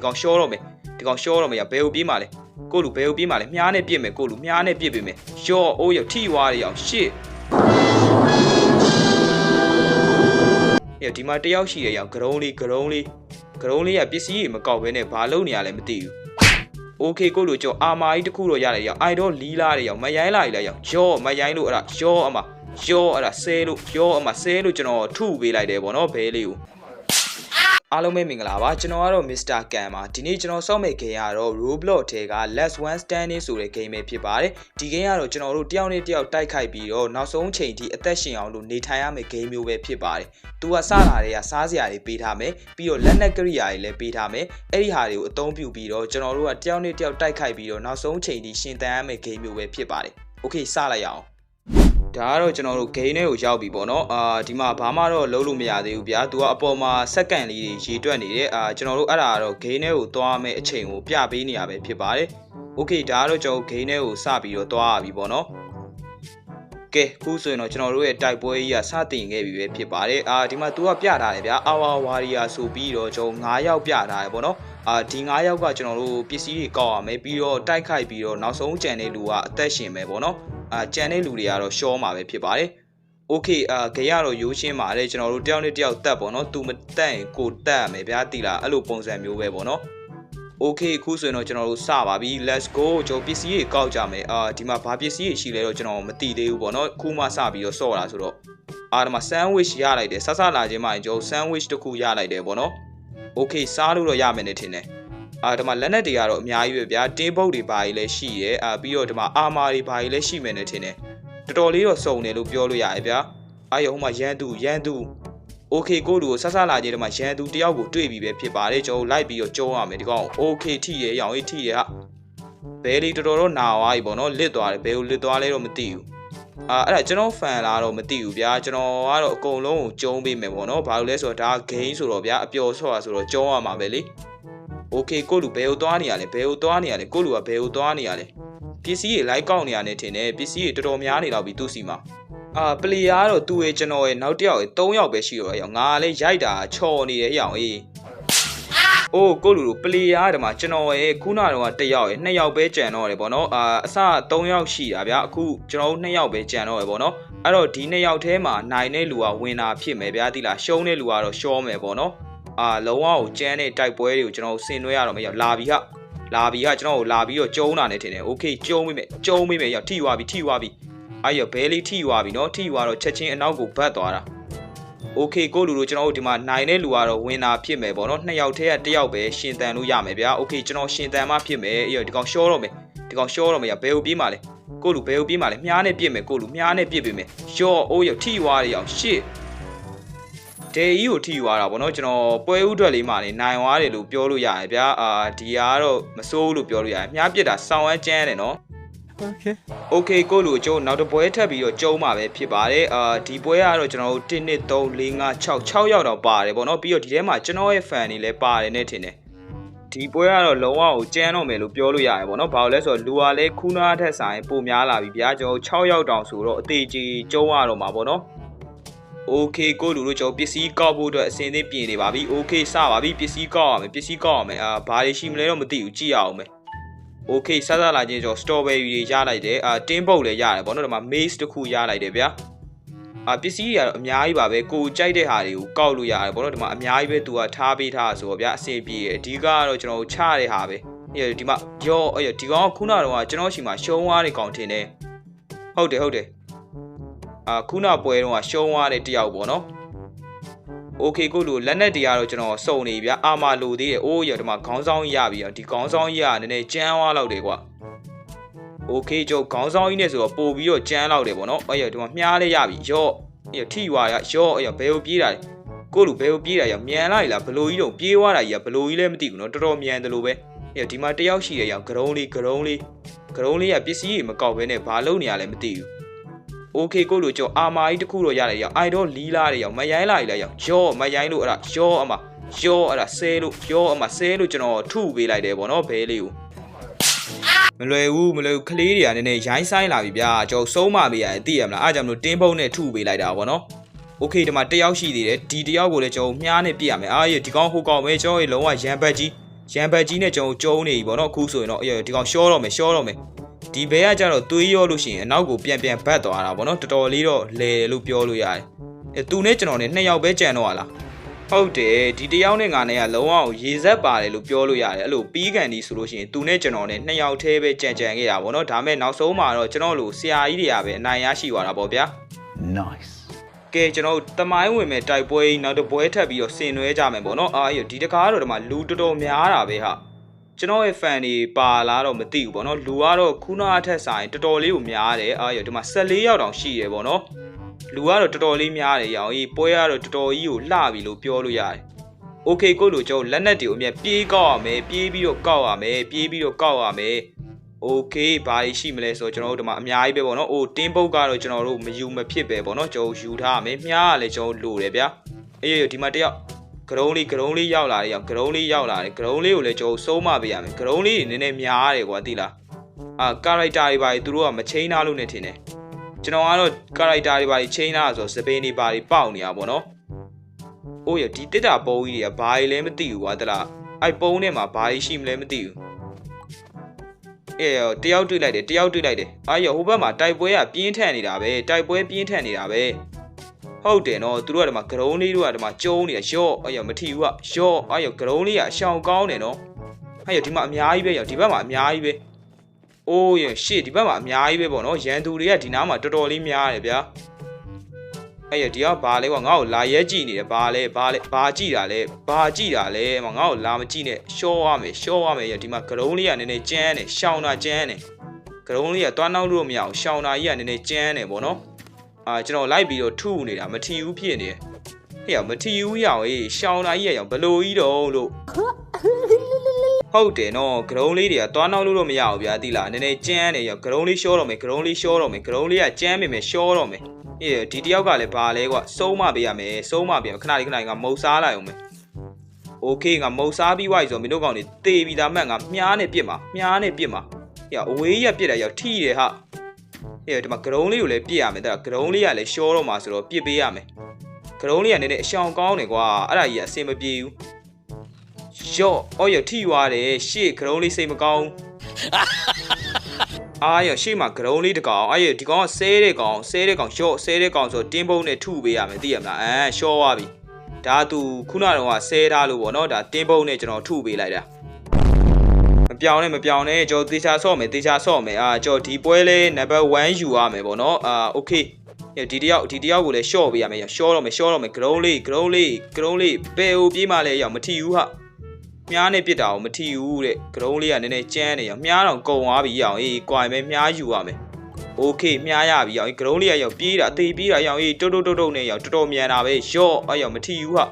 ဒီကောင်ရှော့တော့မယ်ဒီကောင်ရှော့တော့မယ်ရဘယ်ကိုပြေးမှာလဲကိုလူဘယ်ကိုပြေးမှာလဲမြားနဲ့ပြစ်မယ်ကိုလူမြားနဲ့ပြစ်ပေးမယ်ရှော့အိုးရထိွားရအောင်ရှစ်ရဒီမှာတယောက်ရှိရအောင်ဂရုံးလေးဂရုံးလေးဂရုံးလေးကပစ္စည်းတွေမကောက်ဘဲနဲ့ဘာလုပ်နေရလဲမသိဘူးโอเคကိုလူကျော်အာမာကြီးတစ်ခုတော့ရတယ်ရောအိုင်တော့လီလာတွေရောမရိုင်းလာကြီးလဲရောရော့မရိုင်းလို့အဲ့ဒါရော့အမရော့အဲ့ဒါဆဲလို့ရော့အမဆဲလို့ကျွန်တော်ထုပေးလိုက်တယ်ဗောနော်ဘဲလေးကို အားလုံးပဲမင်္ဂလာပါကျွန်တော်ကတော့ Mr. Can ပါဒီနေ့ကျွန်တော်စောင့်မဲ့ game ကတော့ Roblox ထဲက Last One Standing ဆိုတဲ့ game ပဲဖြစ်ပါတယ်ဒီ game ကတော့ကျွန်တော်တို့တယောက်နဲ့တယောက်တိုက်ခိုက်ပြီးတော့နောက်ဆုံးချိန်ထိအသက်ရှင်အောင်လို့နေထိုင်ရမယ့် game မျိုးပဲဖြစ်ပါတယ်သူကစလာတွေကစားစရာတွေပေးထားမယ်ပြီးတော့လက်နက်ကရိယာတွေလည်းပေးထားမယ်အဲ့ဒီဟာတွေကိုအသုံးပြုပြီးတော့ကျွန်တော်တို့ကတယောက်နဲ့တယောက်တိုက်ခိုက်ပြီးတော့နောက်ဆုံးချိန်ထိရှင်သန်ရမယ့် game မျိုးပဲဖြစ်ပါတယ်โอเคစလိုက်ရအောင် ဒါကတော့ကျွန်တော်တို့ gain တွေကိုရောက်ပြီပေါ့နော်အာဒီမှာဘာမှတော့လုံးလို့မရသေးဘူးဗျာသူကအပေါ်မှာစက္ကန့်လေးတွေရေတွက်နေတယ်အာကျွန်တော်တို့အဲ့ဒါကတော့ gain တွေကိုသွားမယ့်အချိန်ကိုပြပေးနေရပဲဖြစ်ပါတယ် okay ဒါကတော့ကျွန်တော် gain တွေကိုစပြီးတော့သွားရပြီပေါ့နော်ကဲခုဆိုရင်တော့ကျွန်တော်တို့ရဲ့တိုက်ပွဲကြီးကစတင်ခဲ့ပြီပဲဖြစ်ပါတယ်အာဒီမှာသူကပြထားတယ်ဗျာ Hour Warrior ဆိုပြီးတော့ကျွန်တော်9ယောက်ပြထားတယ်ပေါ့နော်အာဒီ9ယောက်ကကျွန်တော်တို့ပစ္စည်းတွေကောက်ရမယ်ပြီးတော့တိုက်ခိုက်ပြီးတော့နောက်ဆုံးကြံတဲ့လူကအသက်ရှင်မယ်ပေါ့နော် အာကြံတဲ့လူတွေကတော့ရှောမှာပဲဖြစ်ပါတယ်။ Okay အာဂရတော့ရိုးရှင်းပါတယ်ကျွန်တော်တို့တယောက်နဲ့တယောက်တက်ပေါ့နော်။ तू မတက်ရင်ကိုတက်ရမယ်ဗျာတိလားအဲ့လိုပုံစံမျိုးပဲပေါ့နော်။ Okay အခုဆိုရင်တော့ကျွန်တော်တို့စပါပြီ let's go ကျွန်တော်ပစ္စည်းတွေကောက်ကြမယ်အာဒီမှာဘာပစ္စည်းတွေရှိလဲတော့ကျွန်တော်မသိသေးဘူးပေါ့နော်။ခုမှစပြီးတော့စော့တာဆိုတော့အာဒီမှာ sandwich ရလိုက်တယ်ဆဆလာခြင်းမှကျွန်တော် sandwich တစ်ခုရလိုက်တယ်ပေါ့နော်။ Okay စားလို့တော့ရမယ်နဲ့ထင်တယ်။ အာဒီမှာလက်နက်တွေကတော့အများကြီးပဲဗျာတင်းပုတ်တွေပါကြီးလည်းရှိတယ်အာပြီးတော့ဒီမှာအာမာတွေပါကြီးလည်းရှိမယ်နဲ့ထင်တယ်တော်တော်လေးတော့စုံတယ်လို့ပြောလို့ရတယ်ဗျာအာယုံမှာရန်သူရန်သူ okay ကိုလူကိုဆက်ဆက်လာကြတဲ့မှာရန်သူတယောက်ကိုတွေ့ပြီးပဲဖြစ်ပါတယ်ကျွန်တော်လိုက်ပြီးတော့ကြုံးရမယ်ဒီကောင် okay ထိရရောင်အေးထိရဟာဘဲလေးတော်တော်တော့နာသွားပြီပေါ့နော်လစ်သွားတယ်ဘဲကိုလစ်သွားလဲတော့မသိဘူးအာအဲ့ဒါကျွန်တော်ဖန်လာတော့မသိဘူးဗျာကျွန်တော်ကတော့အကုန်လုံးကိုကျုံးပေးမယ်ပေါ့နော်ဘာလို့လဲဆိုတော့ဒါဂိမ်းဆိုတော့ဗျာအပျော်ဆော့တာဆိုတော့ကျုံးရမှာပဲလေ โอเคကိုလူဘယ်ကိုသွားနေရလဲဘယ်ကိုသွားနေရလဲကိုလူကဘယ်ကိုသွားနေရလဲပစ္စည်းတွေလိုက်ကောက်နေရတယ်ထင်တယ်ပစ္စည်းတွေတော်တော်များနေတော့ပြီသူ့စီမှာအာပလီယာကတော့သူ့ရဲ့ကျွန်တော်ရဲ့နောက်တစ်ယောက်ရဲ့၃ယောက်ပဲရှိတော့ရအောင်ငါလည်းရိုက်တာချော်နေတယ်ဟအောင်အေးအိုးကိုလူလူပလီယာကဒီမှာကျွန်တော်ရဲ့ခုနကတော့တစ်ယောက်ရဲ့နှစ်ယောက်ပဲကြံတော့တယ်ဗောနော်အာအစ၃ယောက်ရှိတာဗျာအခုကျွန်တော်တို့နှစ်ယောက်ပဲကြံတော့ရဗောနော်အဲ့တော့ဒီနှစ်ယောက်ထဲမှာနိုင်တဲ့လူကဝင်တာဖြစ်မယ်ဗျာတိလားရှုံးတဲ့လူကတော့ရှော့မယ်ဗောနော် အာလုံးဝကိုကျန်းတဲ့တိုက်ပွဲတွေကိုကျွန်တော်တို့ဆင်နွှဲရတော့မရလာပြီဟာလာပြီဟာကျွန်တော်တို့လာပြီးတော့ကျုံးတာနေထင်တယ်โอเคကျုံးမိမယ်ကျုံးမိမယ်ရောက်ထိသွားပြီထိသွားပြီအဲ့ရဘဲလေးထိသွားပြီเนาะထိသွားတော့ချက်ချင်းအနောက်ကိုဘတ်သွားတာโอเคကိုလူတို့ကျွန်တော်တို့ဒီမှာနိုင်တဲ့လူကတော့ဝင်တာဖြစ်မယ်ပေါ့เนาะနှစ်ယောက်ထဲကတစ်ယောက်ပဲရှင်တန်လို့ရမယ်ဗျာโอเคကျွန်တော်ရှင်တန်မှဖြစ်မယ်အဲ့ရဒီကောင်ရှော့တော့မယ်ဒီကောင်ရှော့တော့မယ်ရဘဲကိုပြေးမှာလဲကိုလူဘဲကိုပြေးမှာလဲမြားနဲ့ပြစ်မယ်ကိုလူမြားနဲ့ပြစ်ပေးမယ်ရှော့အိုးရထိသွားတယ်အောင်ရှစ် ဒေကြီးကိုထိသွားတာဗောနော်ကျွန်တော်ပွဲဥထွက်လေးမှနေနိုင်သွားတယ်လို့ပြောလို့ရတယ်ဗျာအာဒီကတော့မစိုးဘူးလို့ပြောလို့ရတယ်မြားပြစ်တာစောင်းဝမ်းကျန်းတယ်နော် Okay. Okay ကိုလူကျုံနောက်တစ်ပွဲထပ်ပြီးတော့ကျုံမှာပဲဖြစ်ပါတယ်အာဒီပွဲကတော့ကျွန်တော်တို့1 2 3 4 5 6 6ရောက်တော့ပါတယ်ဗောနော်ပြီးတော့ဒီထဲမှာကျွန်တော်ရဲ့ fan တွေလည်းပါတယ်နဲ့ထင်တယ်ဒီပွဲကတော့လုံးဝကိုကျန်းတော့မယ်လို့ပြောလို့ရတယ်ဗောနော်ဘာလို့လဲဆိုတော့လူကလည်းခူးနာထက်ဆိုင်ပိုများလာပြီဗျာကျွန်တော်6ရောက်တောင်ဆိုတော့အသေးကြီးကျုံရတော့မှာဗောနော် Okay ကိုလူတို့ကျွန်တော်ပစ္စည်းကောက်ဖို့အတွက်အစင်းသင်းပြင်နေပါပြီ Okay စပါပြီပစ္စည်းကောက်ရမယ်ပစ္စည်းကောက်ရမယ်အာဘာတွေရှိမလဲတော့မသိဘူးကြည့်ရအောင်မယ် Okay စစလာချင်းကျွန်တော် strawberry တွေရလိုက်တယ်အာတင်းပုတ်လည်းရတယ်ဗောနော်ဒီမှာ maze တစ်ခုရလိုက်တယ်ဗျာအာပစ္စည်းတွေကတော့အများကြီးပါပဲကိုကြိုက်တဲ့ဟာတွေကိုကောက်လို့ရတယ်ဗောနော်ဒီမှာအများကြီးပဲသူကထားပေးထားဆိုတော့ဗျာအဆင်ပြေတယ်အဓိကကတော့ကျွန်တော်ချတဲ့ဟာပဲအဲ့ဒီမှာရောအဲ့ဒီကောင်ကခုနကတော့ကျွန်တော်ရှိမှာရှုံးသွားတဲ့ကောင်ထင်တယ်ဟုတ်တယ်ဟုတ်တယ်အာ ခုနပွဲတုန်းကရှုံးသွားတဲ့တယောက်ပေါ့နော်โอเคကိုလူလက်နက်တွေကတော့ကျွန်တော်စုံနေပြီဗျာအာမလိုသေးတယ်အိုးရဒီမှာခေါင်းဆောင်ကြီးရပြီอ่ะဒီခေါင်းဆောင်ကြီးကနည်းနည်းကြမ်းသွားလောက်တယ်ကွာโอเคကျုပ်ခေါင်းဆောင်ကြီးနဲ့ဆိုတော့ပို့ပြီးတော့ကြမ်းလောက်တယ်ပေါ့နော်အဲ့ရဒီမှာမြားလေးရပြီရော့အဲ့ထိွာရရော့အဲ့ရဘယ်ကိုပြေးတာလဲကိုလူဘယ်ကိုပြေးတာရမြန်လိုက်လားဘလိုကြီးတော့ပြေးသွားတာကြီးကဘလိုကြီးလဲမသိဘူးနော်တော်တော်မြန်တယ်လို့ပဲအဲ့ဒီမှာတယောက်ရှိတယ်ရောင်ဂရုံးလေးဂရုံးလေးဂရုံးလေးကပစ္စည်းတွေမကောက်ဘဲနဲ့ဘာလုပ်နေရလဲမသိဘူး โอเคကိုလူကျော်အာမာကြီးတစ်ခုတော့ရတယ်ရောအိုင်တော့လီလာတယ်ရောမရိုင်းလာကြီးလဲရောရောမရိုင်းလို့အဲ့ဒါရောအမရောအဲ့ဒါဆဲလို့ရောအမဆဲလို့ကျွန်တော်ထုပေးလိုက်တယ်ဗောနော်ဘဲလေးကိုမလွယ်ဘူးမလွယ်ဘူးကလေးတွေကနည်းနည်းရိုင်းဆိုင်လာပြီဗျာကျွန်တော်စုံးမပေးရတယ်သိရမလားအားကြောင့်မလို့တင်းဖုံးနဲ့ထုပေးလိုက်တာဗောနော်โอเคဒီမှာတယောက်ရှိသေးတယ်ဒီတယောက်ကိုလည်းကျွန်တော်မြားနဲ့ပြစ်ရမယ်အားရဒီကောင်ဟိုကောင်ပဲကျွန်တော်ရေလုံးဝရန်ဘက်ကြီး ရန်ဘတ်ကြီးနဲ့ကျွန်တော်ကျုံနေပြီဗောနော်အခုဆိုရင်တော့အေးဒီကောင်ရှောတော့မယ်ရှောတော့မယ် ဒီဘဲကကြတော့သွေးရောလို့ရှိရင်အနောက်ကိုပြန်ပြန်ဘတ်သွားတာဗောနော်တော်တော်လေးတော့လဲတယ်လို့ပြောလို့ရတယ်အဲသူနဲ့ကျွန်တော်နဲ့နှစ်ယောက်ပဲကြံတော့ဟာလားဟုတ်တယ်ဒီတယောက်နဲ့ငါနဲ့ကလုံးဝရေဆက်ပါတယ်လို့ပြောလို့ရတယ်အဲ့လိုပြီးကန်ဒီဆိုလို့ရှိရင်သူနဲ့ကျွန်တော်နဲ့နှစ်ယောက်တည်းပဲကြံကြံခဲ့တာဗောနော်ဒါမဲ့နောက်ဆုံးမှာတော့ကျွန်တော်လိုဆရာကြီးတွေကပဲအနိုင်ရရှိသွားတာဗောဗျာ Nice. ကဲကျွန်တော်တို့တမိုင်းဝင်မဲ့တိုက်ပွဲကြီးနောက်တစ်ပွဲထပ်ပြီးတော့ဆင်နွှဲကြမယ်ပေါ့နော်အာဒီတကားတော့ဒီမှာလူတော်တော်များတာပဲဟာ ကျွန်တော်ရဲ့ fan တွေပါလာတော့မသိဘူးပေါ့နော်လူကတော့ခုနအထက်ဆိုင်တော်တော်လေးကိုများတယ်အာဒီမှာ14ရောက်တောင်ရှိတယ်ပေါ့နော်လူကတော့တော်တော်လေးများတယ်ရောင်ကြီးပွဲကတော့တော်တော်ကြီးကိုလှပြီလို့ပြောလို့ရတယ်โอเคကိုလိုကျွန်တော်လက်နက်တွေကိုအမြဲပြေးကောက်ရမယ်ပြေးပြီးတော့ကောက်ရမယ်ပြေးပြီးတော့ကောက်ရမယ်โอเคဘာတွေရှိမလဲဆိုတော့ကျွန်တော်တို့ဒီမှာအများကြီးပဲပေါ့နော်။အိုတင်းပုတ်ကတော့ကျွန်တော်တို့မယူမဖြစ်ပဲပေါ့နော်။ကျွန်တော်ယူထားရမယ်။မြားကလည်းကျွန်တော်လိုတယ်ဗျာ။အေးဒီမှာတယောက် ဂရုံးလေးဂရုံးလေးရောက်လာတယ်ရောက်ဂရုံးလေးရောက်လာတယ်ဂရုံးလေးကိုလည်းကျွန်တော်စိုးမပေးရမယ်။ဂရုံးလေးနည်းနည်းများတယ်ကွာသိလား။အာကာရိုက်တာတွေပါသူတို့ကမချိန်ထားလို့နေထင်တယ်။ကျွန်တော်ကတော့ကာရိုက်တာတွေပါချိန်ထားဆိုစပင်းတွေပါပေါက်နေတာပေါ့နော်။အိုးရဒီတစ်တာပုံကြီးတွေကဘာတွေလဲမသိဘူးကွာတလား။အဲ့ပုံထဲမှာဘာတွေရှိမလဲမသိဘူး။အေးတယောက်တွေ့လိုက်တယ်တယောက်တွေ့လိုက်တယ်အာရဟိုဘက်မှာတိုက်ပွဲကပြင်းထန်နေတာပဲတိုက်ပွဲပြင်းထန်နေတာပဲ ဟုတ်တယ်နော်သူတို့ကဒီမှာဂရုံးလေးတို့ကဒီမှာကျုံးနေတာရော့အာရမထီဘူးကရော့အာရဂရုံးလေးကအရှောင်ကောင်းတယ်နော်အာရဒီမှာအများကြီးပဲရောဒီဘက်မှာအများကြီးပဲအိုးရရှေ့ဒီဘက်မှာအများကြီးပဲပေါ့နော်ရန်သူတွေကဒီနားမှာတော်တော်လေးများတယ်ဗျာအဲ့ရဒီကဘာလဲကွာငါ့ကိုလာရဲကြည့်နေတယ်ဘာလဲဘာလဲဘာကြည့်တာလဲဘာကြည့်တာလဲမငါ့ကိုလာမကြည့်နဲ့ရှော့ရမယ်ရှော့ရမယ်ရဒီမှာဂရုံးလေးကနည်းနည်းကျန်းတယ်ရှောင်းတာကျန်းတယ်ဂရုံးလေးကတွားနောက်လို့မရအောင်ရှောင်းတာကြီးကနည်းနည်းကျန်းတယ်ပေါ့နော် အာကျွန်တော်လိုက်ပြီးတော့ထုနေတာမထီဘူးဖြစ်နေတယ်ဟဲ့ရမထီဘူးရအောင်အေးရှောင်းတာကြီးရအောင်ဘလို့ကြီးတော့လို့ဟုတ်တယ်နော်ဂရုံးလေးတွေကတွားနောက်လို့တော့မရအောင်ဗျာတိလားနည်းနည်းကျန်းတယ်ရဂရုံးလေးရှော့တော့မယ်ဂရုံးလေးရှော့တော့မယ်ဂရုံးလေးကကျန်းမိမယ်ရှော့တော့မယ် အေးဒီတယောက်ကလည်းဘာလဲကွာစုံးမပေးရမယ်စုံးမပေးရမယ်ခဏလေးခဏလေးငါမုတ်စားလိုက်အောင်မယ်โอเคငါမုတ်စားပြီးွားပြီဆိုတော့မင်းတို့ကောင်တွေတေးပြီးသားမှတ်ငါမြားနဲ့ပြစ်မှာမြားနဲ့ပြစ်မှာဟေ့အဝေးကြီးကပြစ်တာရောက်ထိတယ်ဟာ ဟေ့ဒီမှာဂရုံးလေးကိုလည်းပြစ်ရမယ်တဲ့ဂရုံးလေးကလည်းရှောတော့မှာဆိုတော့ပြစ်ပေးရမယ်ဂရုံးလေးကနည်းနည်းအရှောင်ကောင်းတယ်ကွာအဲ့ဒါကြီးကအဆင်မပြေဘူးယော့အော်ရထိသွားတယ်ရှေ့ဂရုံးလေးစိတ်မကောင်းအားရရှေ့မှာဂရုံးလေးတကောင်အဲ့ရဒီကောင်ကဆဲတဲ့ကောင်ဆဲတဲ့ကောင်ရှော့ဆဲတဲ့ကောင်ဆိုတင်းပုံးနဲ့ထုပေးရမယ်သိရမလားအဲရှော့သွားပြီဒါသူခုနကတော့ဆဲထားလို့ပေါ့နော်ဒါတင်းပုံးနဲ့ကျွန်တော်ထုပေးလိုက်တာမ ပြောင်းနဲ့မပြောင်းနဲ့ကျွန်တော်တေချာဆော့မယ်တေချာဆော့မယ်အာကျွန်တော်ဒီပွဲလေးနံပါတ်1ယူရမယ်ပေါ့နော်အာโอเคဒီတယောက်ဒီတယောက်ကိုလည်းရှော့ပေးရမယ်ရှော့တော့မယ်ရှော့တော့မယ်ဂရုံးလေးဂရုံးလေးဂရုံးလေးဘယ်ဟိုပြေးမှလဲရောက်မထီဘူးဟာ မြားနဲ့ပြစ်တာကိုမထီဘူးတဲ့ကရုံးလေးကနည်းနည်းကျန်းနေရမြားတော့ကုံသွားပြီရအောင်အေးကွာမယ်မြားယူရမယ်โอเคမြားရပြီရအောင်ကရုံးလေးကရောက်ပြေးတာအသေးပြေးတာရအောင်အေးတုတ်တုတ်တုတ်တုတ်နဲ့ရောက်တော်တော်မြန်တာပဲရော့အဲ့ရောက်မထီဘူးဟာ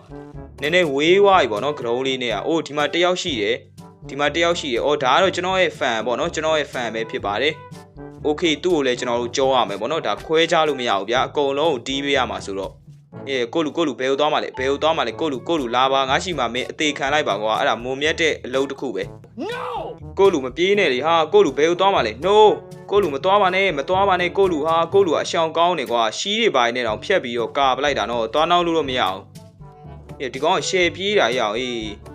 နည်းနည်းဝေးသွားပြီပေါ့နော်ကရုံးလေးနဲ့ကအိုးဒီမှာတယောက်ရှိတယ် ဒီမှာတယောက်ရှိတယ်။အော်ဒါကတော့ကျွန်တော်ရဲ့ fan ပေါ့နော်။ကျွန်တော်ရဲ့ fan ပဲဖြစ်ပါတယ်။ Okay သူ့ကိုလည်းကျွန်တော်တို့ကြောရမယ်ပေါ့နော်။ဒါခွဲခြားလို့မရဘူးဗျာ။အကုန်လုံးကိုတီးပေးရမှာဆိုတော့အေးကိုလူကိုလူဘယ်ကိုသွားမှာလဲဘယ်ကိုသွားမှာလဲကိုလူကိုလူလာပါငါရှိမှာမင်းအသေးခံလိုက်ပါကွာအဲ့ဒါမုံမြတ်တဲ့အလုပ်တစ်ခုပဲ No ကိုလူမပြေးနဲ့လေဟာကိုလူဘယ်ကိုသွားမှာလဲ No ကိုလူမသွားပါနဲ့မသွားပါနဲ့ကိုလူဟာကိုလူကအရှောင်ကောင်းနေကွာရှီးတွေပိုင်းနဲ့တောင်ဖြတ်ပြီးတော့ကာပလိုက်တာနော်သွားနောက်လို့တော့မရအောင်အေးဒီကောင်ရှယ်ပြေးတာရအောင်အေး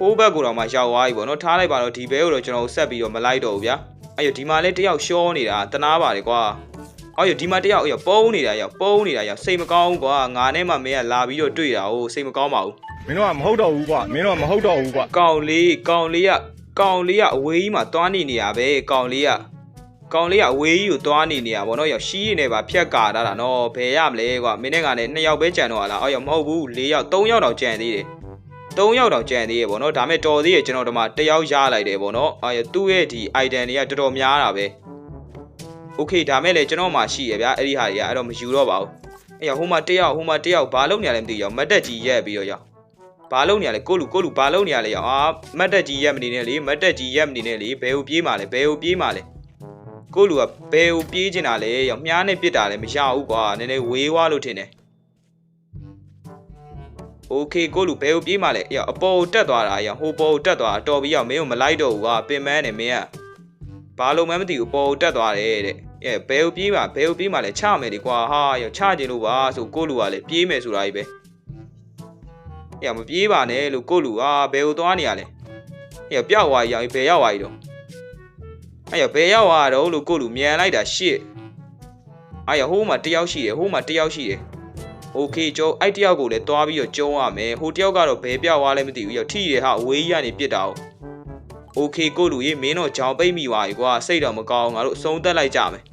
ဟိုးဘက်ကိုတော့မှရောက်သွားပြီပေါ့နော်ထားလိုက်ပါတော့ဒီဘဲကိုတော့ကျွန်တော်ဆက်ပြီးတော့မလိုက်တော့ဘူးဗျာအဲ့ရဒီမှာလဲတယောက်ရှောနေတာတနာပါလေကွာအော်ရဒီမှာတယောက်ရပုံးနေတာရောက်ပုံးနေတာရောက်စိတ်မကောင်းဘူးကွာငါနဲ့မှမင်းကလာပြီးတော့တွေ့တာဟိုစိတ်မကောင်းပါဘူးမင်းတို့ကမဟုတ်တော့ဘူးကွာမင်းတို့ကမဟုတ်တော့ဘူးကွာကောင်လေးကောင်လေးကကောင်လေးကအဝေးကြီးမှာတွားနေနေရပဲကောင်လေးကကောင်လေးကအဝေးကြီးကိုတွားနေနေရဗောနော်ရောက်ရှီးရနေပါဖြတ်ကာတာတာနော်ဘယ်ရမလဲကွာမင်းနဲ့ကလည်းနှစ်ယောက်ပဲကြံတော့ဟာလားအော်ရောက်မဟုတ်ဘူး၄ယောက်၃ယောက်တောင်ကြံသေးတယ် 3ယောက်တော့ကြံသေးရေပေါ့နော်ဒါမဲ့တော်သေးရေကျွန်တော်တို့မှတယောက်ရလိုက်တယ်ပေါ့နော်အဲသူ့ရဲ့ဒီ item တွေကတော်တော်များတာပဲ okay ဒါမဲ့လည်းကျွန်တော်မှရှိရဗျာအဲ့ဒီဟာတွေကအဲ့တော့မယူတော့ပါဘူးအဲ့ရဟိုမှာတယောက်ဟိုမှာတယောက်ဘာလုပ်နေရလဲမသိရောမတ်တက်ကြီးရက်ပြီးတော့ရောဘာလုပ်နေရလဲကိုလူကိုလူဘာလုပ်နေရလဲရောအာမတ်တက်ကြီးရက်မနေနဲ့လေမတ်တက်ကြီးရက်မနေနဲ့လေဘယ်ကိုပြေးမှာလဲဘယ်ကိုပြေးမှာလဲကိုလူကဘယ်ကိုပြေးချင်တာလဲရောမြားနဲ့ပြစ်တာလဲမရဘူးကွာနည်းနည်းဝေးွားလို့ထင်တယ် โอเคကိုလူဘယ်ဟိုပြေးมาလဲရောက်အပေါ်ကိုတက်သွားတာရောက်ဟိုပေါ်ကိုတက်သွားတာတော်ပြီးရောက်မင်းကိုမလိုက်တော့ဘူးကွာပင်မန်းနေမင်းက ဘာလို့မှမသိဘူးပေါ်ကိုတက်သွားတယ်တဲ့အဲဘယ်ကိုပြေးမှာဘယ်ကိုပြေးမှာလဲချမယ်လေကွာဟာရောချကျင်လို့ပါဆိုကိုလူကလည်းပြေးမယ်ဆိုတာကြီးပဲအဲမပြေးပါနဲ့လို့ကိုလူဟာဘယ်ကိုသွားနေရလဲ ဟဲ့ပြောက်သွားကြီးရောင်ဘယ်ရောက်သွားကြီးတော့အဲ့ရဘယ်ရောက်သွားတော့လို့ကိုလူမြန်လိုက်တာရှစ်အဲ့ရဟိုးမှာတယောက်ရှိတယ်ဟိုးမှာတယောက်ရှိတယ် โอเคကျုံအဲ့တယောက်ကိုလည်းတွားပြီးတော့ကျုံရမယ်ဟိုတယောက်ကတော့ဘယ်ပြောက်သွားလဲမသိဘူးရောထိရဟာအဝေးကြီးကနေပြစ်တာ哦โอเคကိုလူရေမင်းတော့ကြောင်ပိတ်မိသွားပြီကွာစိတ်တော့မကောင်းငါတို့အဆုံးသက်လိုက်ကြမယ်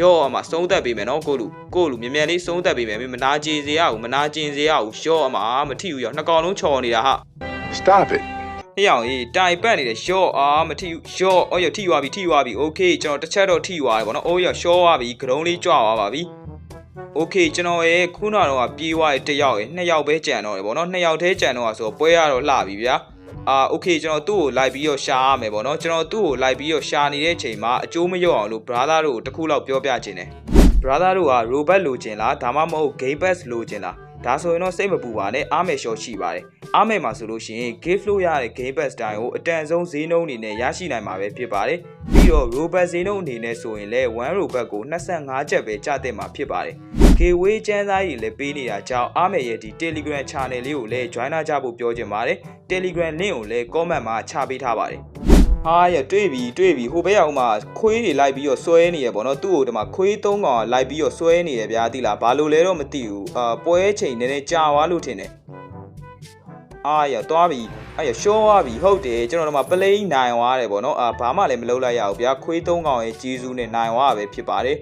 ရော့အမဆုံးသက်ပေးမယ်နော်ကိုလူကိုလူမြန်မြန်လေးဆုံးသက်ပေးမယ်မနာကျင်စေရဘူးမနာကျင်စေရဘူးရော့အမမထိဘူးရောနှစ်ကောင်လုံးချော်နေတာဟာ Stop it. ဟေ့အောင်ကြီးတိုင်ပတ်နေတယ်ရှော့အာမထိဘူးရှော့အော်ရထိသွားပြီထိသွားပြီโอเคကျွန်တော်တစ်ချက်တော့ထိသွားတယ်ဗောနော်အိုးရရှော့သွားပြီဂရုံးလေးကြွသွားပါပြီ โอเคကျွန်တော်ရဲ့ခုနကတော့ပြေးသွားတဲ့တစ်ယောက်ရဲ့နှစ်ယောက်ပဲကြံတော့တယ်ဗောနော်နှစ်ယောက်တည်းကြံတော့ဆိုတော့ပွဲရတော့လှပြီဗျာအာโอเคကျွန်တော်သူ့ကိုလိုက်ပြီးတော့ရှာရမယ်ဗောနော်ကျွန်တော်သူ့ကိုလိုက်ပြီးတော့ရှာနေတဲ့အချိန်မှာအကျိုးမရောက်အောင်လို့ brother တို့ကိုတစ်ခုလောက်ပြောပြချင်တယ် brother တို့က robot လိုချင်လားဒါမှမဟုတ် game pass လိုချင်လား ဒါဆိုရင်တော့စိတ်မပူပါနဲ့အားမယ် short ရှိပါတယ်အားမယ်မှာဆိုလို့ရှိရင် gift လို့ရတဲ့ game pass တိုင်းကိုအတန်ဆုံးဈေးနှုန်းအနေနဲ့ရရှိနိုင်မှာပဲဖြစ်ပါတယ်ပြီးတော့ robot ဈေးနှုန်းအနေနဲ့ဆိုရင်လည်း1 robot ကို25ကျပ်ပဲကျတဲ့မှာဖြစ်ပါတယ် gateway ကျန်းစားရည်လည်းပေးနေတာကြောင့်အားမယ်ရဲ့ဒီ Telegram channel လေးကိုလည်း join ကြဖို့ပြောချင်ပါတယ် Telegram link ကိုလည်း comment မှာချပေးထားပါတယ် ဟာရတွေ့ပြီတွေ့ပြီဟိုဘက်ရောက်မှာခွေးတွေလိုက်ပြီးတော့ဆွဲနေရပေါ့နော်သူ့ကိုဒီမှာခွေးသုံးကောင်လိုက်ပြီးတော့ဆွဲနေရဗျာတိလားဘာလို့လဲတော့မသိဘူးအာပွဲချိန်နည်းနည်းကြာသွားလို့ထင်တယ်အာရသွားပြီအာရရှောသွားပြီဟုတ်တယ်ကျွန်တော်တို့မှာပလိန်နိုင်သွားတယ်ပေါ့နော်အာဘာမှလည်းမလုပ်လိုက်ရဘူးဗျာခွေးသုံးကောင်ရဲ့ဂျီဇူးနဲ့နိုင်သွားပဲဖြစ်ပါတယ်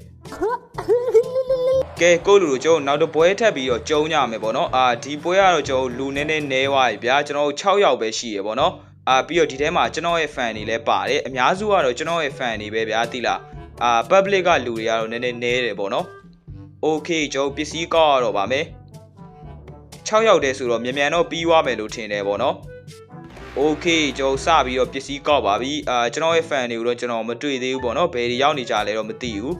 ကဲကိုလူတို့ကျွန်တော်နောက်တစ်ပွဲထပ်ပြီးတော့ကျုံကြမယ်ပေါ့နော်အာဒီပွဲကတော့ကျွန်တော်လူနည်းနည်းနဲသွားပြီဗျာကျွန်တော်တို့6ယောက်ပဲရှိရပေါ့နော် အာပြီးတော့ဒီထဲမှာကျွန်တော်ရဲ့ fan တွေလည်းပါတယ်အများစုကတော့ကျွန်တော်ရဲ့ fan တွေပဲဗျာတိလားအာ public ကလူတွေကတော့နည်းနည်းနဲတယ်ပေါ့နော် okay ကျွန်တော်ပစ္စည်းကောက်ရတော့ပါမယ်6ယောက်တည်းဆိုတော့မြန်မြန်တော့ပြီးသွားမယ်လို့ထင်တယ်ပေါ့နော် okay ကျွန်တော်စပြီးတော့ပစ္စည်းကောက်ပါပြီအာကျွန်တော်ရဲ့ fan တွေကိုတော့ကျွန်တော်မတွေ့သေးဘူးပေါ့နော်ဘယ်တွေရောက်နေကြလဲတော့မသိဘူး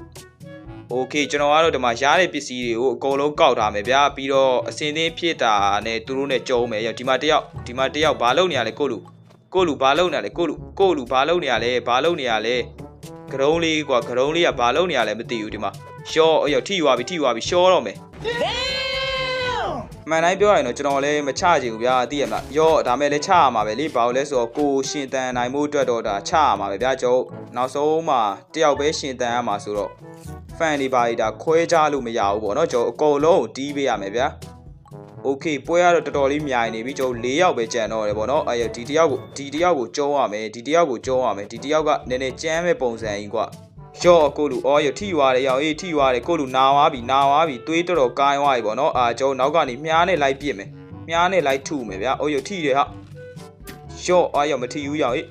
okay ကျွန်တော်ကတော့ဒီမှာရားတဲ့ပစ္စည်းတွေကိုအကုန်လုံးကောက်ထားမယ်ဗျာပြီးတော့အစင်းသင်းဖြစ်တာနဲ့သူတို့နဲ့ကြုံမယ်ရောဒီမှာတယောက်ဒီမှာတယောက်ဘာလုပ်နေရလဲကိုလူ ကိုလူဘာလုပ်နေရလဲကိုလူကိုလူဘာလုပ်နေရလဲဘာလုပ်နေရလဲဂရုံးလေးကွာဂရုံးလေးကဘာလုပ်နေရလဲမသိဘူးဒီမှာရှော့အယောထိရွာပြီထိရွာပြီရှော့တော့မယ်မှန်တိုင်းပြောရရင်တော့ကျွန်တော်လည်းမချချင်ဘူးဗျာသိရမလားရော့ဒါမဲ့လည်းချရမှာပဲလေဘာလို့လဲဆိုတော့ကိုရှင်တန်နိုင်မှုအတွက်တော့ဒါချရမှာပဲဗျာကျွန်တော်နောက်ဆုံးမှတယောက်ပဲရှင်တန်ရမှာဆိုတော့ fan တွေပါရီဒါခွဲကြလို့မရဘူးပေါ့နော်ကျွန်တော်အကုန်လုံးကိုတီးပေးရမယ်ဗျာ โอเคပွဲကတော့တော်တော်လေးမြိုင်နေပြီကျွန်တော်၄ယောက်ပဲကြံတော့တယ်ဗောနော်အဲ့ဒီတယောက်ကိုဒီတယောက်ကိုကျုံးရမယ်ဒီတယောက်ကိုကျုံးရမယ်ဒီတယောက်ကနည်းနည်းကြမ်းမဲ့ပုံစံကြီးကွာရော့ကိုလူအော်ရထိသွားတယ်ရောက်အေးထိသွားတယ်ကိုလူနာသွားပြီနာသွားပြီသွေးတော်တော်ကိုင်းသွားပြီဗောနော်အာကျွန်တော်နောက်ကနေမြားနဲ့လိုက်ပြစ်မယ်မြားနဲ့လိုက်ထုမယ်ဗျာအော်ရထိတယ်ဟာရော့အားရမထိဘူးရောက်အေး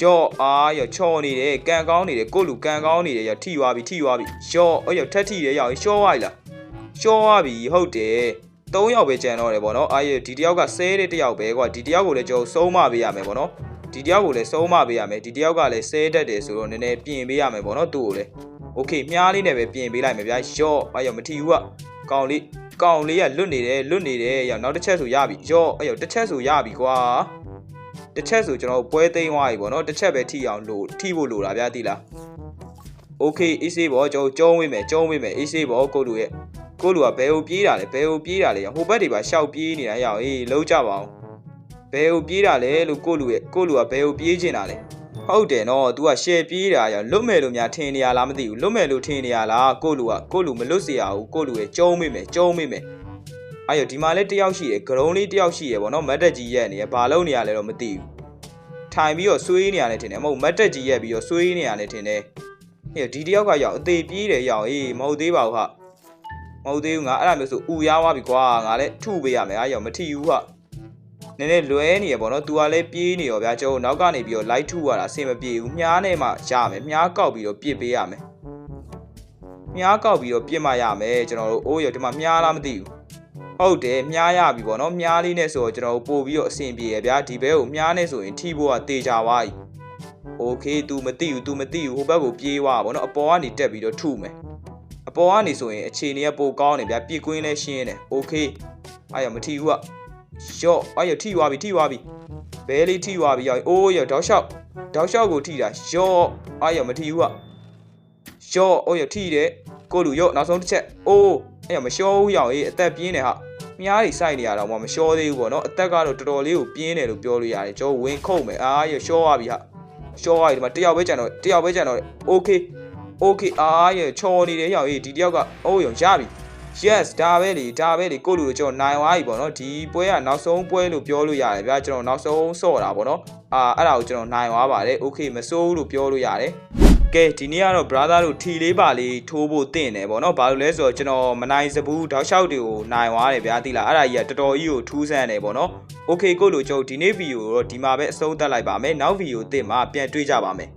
ရော့အားရချော်နေတယ်ကန်ကောင်းနေတယ်ကိုလူကန်ကောင်းနေတယ်ရထိသွားပြီထိသွားပြီရော့အော်ရထက်ထိတယ်ရောက်အေးရှော့သွားပြီလားရှော့သွားပြီဟုတ်တယ် 3ယောက်ပဲကြံတော့တယ်ဗောနော်အာရဒီတယောက်ကဆဲတဲ့တယောက်ပဲကွာဒီတယောက်ကိုလည်းကျွန်တော်စုံးမပေးရမယ်ဗောနော်ဒီတယောက်ကိုလည်းစုံးမပေးရမယ်ဒီတယောက်ကလည်းဆဲတတ်တယ်ဆိုတော့နည်းနည်းပြင်ပေးရမယ်ဗောနော်သူ့ကိုလည်းโอเคမြားလေးနဲ့ပဲပြင်ပေးလိုက်မယ်ဗျာရော့အာရမထီဘူးကကောင်လေးကောင်လေးကလွတ်နေတယ်လွတ်နေတယ်ရောနောက်တစ်ချက်ဆိုရပြီရော့အဲ့ရောတစ်ချက်ဆိုရပြီကွာတစ်ချက်ဆိုကျွန်တော်ပွဲသိမ်းသွားပြီဗောနော်တစ်ချက်ပဲထိအောင်လို့ထိဖို့လိုတာဗျာတိလားโอเคအေးစေးဗောကျွန်တော်ကျုံးဝေးမယ်ကျုံးဝေးမယ်အေးစေးဗောကိုလူရဲ့ ကိုလူကဘယ်ကိုပြေးတာလဲဘယ်ကိုပြေးတာလဲဟိုဘက်တွေပါရှောက်ပြေးနေတာရောက်အေးလုံးကြပါအောင်ဘယ်ကိုပြေးတာလဲလို့ကိုလူရဲ့ကိုလူကဘယ်ကိုပြေးချင်တာလဲဟုတ်တယ်နော် तू ကရှယ်ပြေးတာရောက်လွတ်မယ်လို့များထင်နေရလားမသိဘူးလွတ်မယ်လို့ထင်နေရလားကိုလူကကိုလူမလွတ်စေရဘူးကိုလူရဲ့ကျုံးမိမယ်ကျုံးမိမယ်အဲ့ရဒီမှာလည်းတယောက်ရှိတယ်ဂရုံးလေးတယောက်ရှိရပေါ့နော်မတ်တက်ကြီးရက်နေရဘာလုံးနေရလဲတော့မသိဘူးထိုင်ပြီးတော့ဆွေးနေရတယ်ထင်တယ်မဟုတ်မတ်တက်ကြီးရက်ပြီးတော့ဆွေးနေရတယ်ထင်တယ်ဟေ့ဒီတယောက်ကရောက်အသေးပြေးတယ်ရောက်အေးမဟုတ်သေးပါဘူးဟာ မဟုတ်သေးဘူးငါအဲ့ဒါမျိုးဆိုဥရားသွားပြီကွာငါလည်းထုပေးရမယ်အားရောမထီဘူးဟာနည်းနည်းလွဲနေရပေါ့နော်။ तू ကလည်းပြေးနေရောဗျာကျုံနောက်ကနေပြီးတော့လိုက်ထုရတာအဆင်မပြေဘူး။မြားနဲ့မှရမယ်။မြားကောက်ပြီးတော့ပြစ်ပေးရမယ်။မြားကောက်ပြီးတော့ပြစ်မှရမယ်ကျွန်တော်တို့အိုးရဒီမှာမြားလားမသိဘူး။ဟုတ်တယ်မြားရပြီပေါ့နော်။မြားလေးနဲ့ဆိုတော့ကျွန်တော်တို့ပို့ပြီးတော့အဆင်ပြေရဗျာဒီဘဲကိုမြားနဲ့ဆိုရင်ထိဖို့ကတေချာသွားပြီ။ Okay तू မသိဘူး तू မသိဘူးဟိုဘက်ကိုပြေးသွားပါပေါ့နော်။အပေါ်ကနေတက်ပြီးတော့ထုမယ်။ အပေါ်ကနေဆိုရင်အခြေအနေကပိုကောင်းနေဗျာပြစ်ကွင်းလဲရှင်းတယ်โอเคအဲ့ရမထီဘူးကရော့အဲ့ရထိသွားပြီထိသွားပြီဘဲလေးထိသွားပြီရောအိုးရတောက်လျှောက်တောက်လျှောက်ကိုထိတာရော့အဲ့ရမထီဘူးကရော့အိုးရထိတယ်ကိုလူရော့နောက်ဆုံးတစ်ချက်အိုးအဲ့ရမလျှောဘူးရောင်အေးအသက်ပြင်းနေဟာ မြားကြီးစိုက်နေရတော့မှမလျှောသေးဘူးပေါ့နော်အသက်ကတော့တော်တော်လေးကိုပြင်းတယ်လို့ပြောလို့ရတယ်ကျွန်တော်ဝင်ခုတ်မယ်အာရလျှောသွားပြီဟာလျှောသွားပြီဒီမှာတယောက်ပဲကြံတော့တယောက်ပဲကြံတော့ okay okay အာရချော်နေတယ်ရောက်ရေးဒီတယောက်ကအိုးရုံရပြီ yes ဒါပဲလေဒါပဲလေကိုလူတို့ကျွန်တော်နိုင်သွားပြီပေါ့နော်ဒီပွဲကနောက်ဆုံးပွဲလို့ပြောလို့ရတယ်ဗျာကျွန်တော်နောက်ဆုံးဆော့တာပေါ့နော်အာအဲ့ဒါကိုကျွန်တော်နိုင်သွားပါတယ် okay မစိုးဘူးလို့ပြောလို့ရတယ်ကဲဒီနေ့ကတော့ brother တို့ထီလေးပါလေးထိုးဖို့တင့်တယ်ပေါ့နော်ဘာလို့လဲဆိုတော့ကျွန်တော်မနိုင်စဘူးတောက်လျှောက်တွေကိုနိုင်သွားတယ်ဗျာသိလားအဲ့ဒါကြီးကတော်တော်ကြီးကိုထူးဆန်းတယ်ပေါ့နော် okay ကိုလူကျွန်တော်ဒီနေ့ဗီဒီယိုတော့ဒီမှာပဲအဆုံးသတ်လိုက်ပါမယ်နောက်ဗီဒီယိုအသစ်မှာပြန်တွေ့ကြပါမယ်